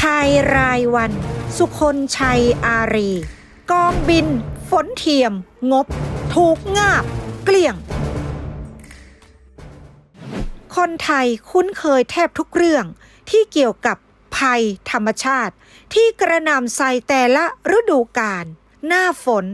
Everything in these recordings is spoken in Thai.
ภายรายวัน สุคนชัยอารี กองบิน ฝนเทียม งบ ถูกงาบ เกลี้ยง คนไทยคุ้นเคยแทบทุกเรื่องที่เกี่ยวกับภัยธรรมชาติ ที่กระนำใส่แต่ละฤดูกาลหน้าฝน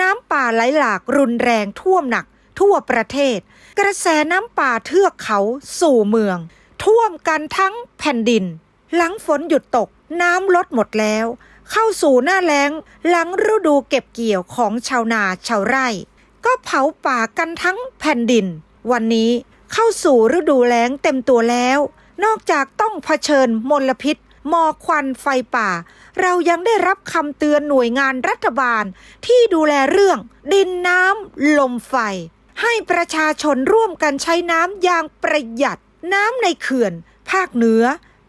น้ำป่าไหลหลากรุนแรงท่วมหนักทั่วประเทศ กระแสน้ำป่าเทือกเขาสู่เมือง ท่วมกันทั้งแผ่นดิน หลังฝนหยุดตกน้ำลดหมดแล้ว เข้าสู่หน้าแล้งหลังฤดูเก็บเกี่ยวของชาวนาชาวไร่ ก็เผาป่ากันทั้งแผ่นดิน วันนี้เข้าสู่ฤดูแล้งเต็มตัวแล้ว นอกจากต้องเผชิญมลพิษหมอกควันไฟป่า เรายังได้รับคำเตือนหน่วยงานรัฐบาลที่ดูแลเรื่อง ดินน้ำลมไฟ ให้ประชาชนร่วมกันใช้น้ำอย่างประหยัด น้ำในเขื่อน ภาคเหนือ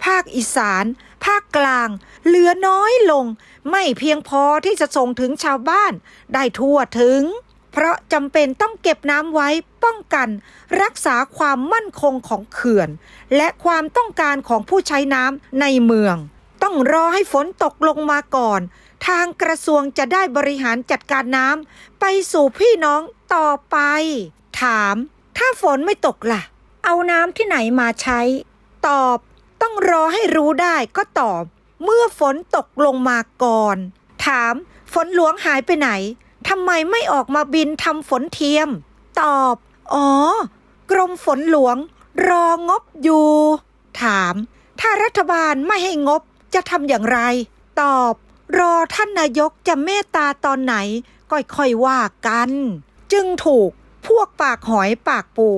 ภาคอีสาน ภาคกลาง เหลือน้อยลง ไม่เพียงพอที่จะส่งถึงชาวบ้าน ได้ทั่วถึง เพราะจำเป็นต้องเก็บน้ำไว้ป้องกัน รักษาความมั่นคงของเขื่อน และความต้องการของผู้ใช้น้ำในเมือง ต้องรอให้ฝนตกลงมาก่อน ทางกระทรวงจะได้บริหารจัดการน้ำไปสู่พี่น้องต่อไป ถาม ถ้าฝนไม่ตกล่ะ เอาน้ำที่ไหนมาใช้ ตอบ ต้องรอให้รู้ได้ก็ตอบเมื่อฝนตกลงมาก่อน ถามฝนหลวงหายไปไหนทำไมไม่ออกมาบินทำฝนเทียม ตอบ อ๋อ กรมฝนหลวง รองบอยู่ ถาม ถ้ารัฐบาลไม่ให้งบจะทำอย่างไร ตอบ รอท่านนายกจะเมตตาตอนไหนก็ค่อยว่ากัน จึงถูกพวกปากหอยปากปู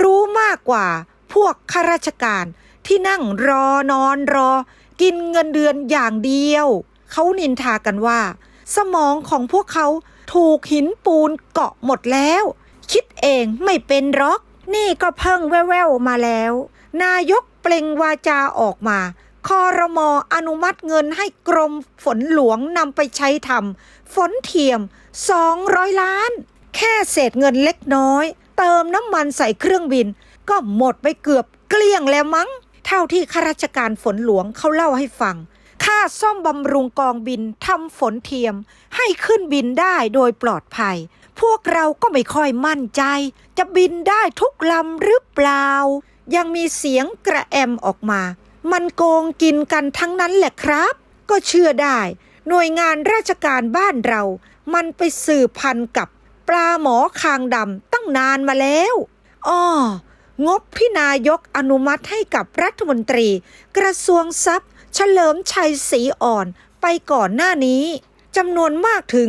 รู้มากกว่าพวกข้าราชการ ที่นั่งรอนอนรอ กินเงินเดือนอย่างเดียว เขานินทากันว่า สมองของพวกเขาถูกหินปูนเกาะหมดแล้ว คิดเองไม่เป็นหรอก นี่ก็เพิ่งแว่วๆมาแล้ว นายกเปล่งวาจาออกมาคอรมออนุมัติเงินให้กรมฝนหลวงนำไปใช้ทำฝนเทียม 200 ล้าน แค่เศษเงินเล็กน้อย เติมน้ำมันใส่เครื่องบิน ก็หมดไปเกือบเกลี้ยงแล้วมั้ง เท่าที่ข้าราชการฝนหลวงเขาเล่าให้ฟัง ค่าซ่อมบำรุงกองบินทำฝนเทียม ให้ขึ้นบินได้โดยปลอดภัย พวกเราก็ไม่ค่อยมั่นใจ จะบินได้ทุกลำหรือเปล่า ยังมีเสียงกระแอมออกมา มันโกงกินกันทั้งนั้นแหละครับ ก็เชื่อได้ หน่วยงานราชการบ้านเรา มันไปสืบพันกับปลาหมอคางดำตั้งนานมาแล้ว อ้อ งบที่นายกอนุมัติให้กับรัฐมนตรี กระทรวงทรัพย์ เฉลิมชัยศรีอ่อนไปก่อนหน้านี้จำนวนมากถึง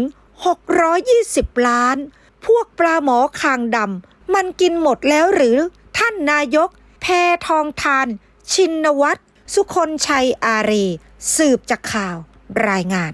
620 ล้าน พวกปลาหมอคางดำมันกินหมดแล้วหรือ ท่านนายก แพทองทาน ชินวัตรสุคนชัยอารี สืบจากข่าวรายงาน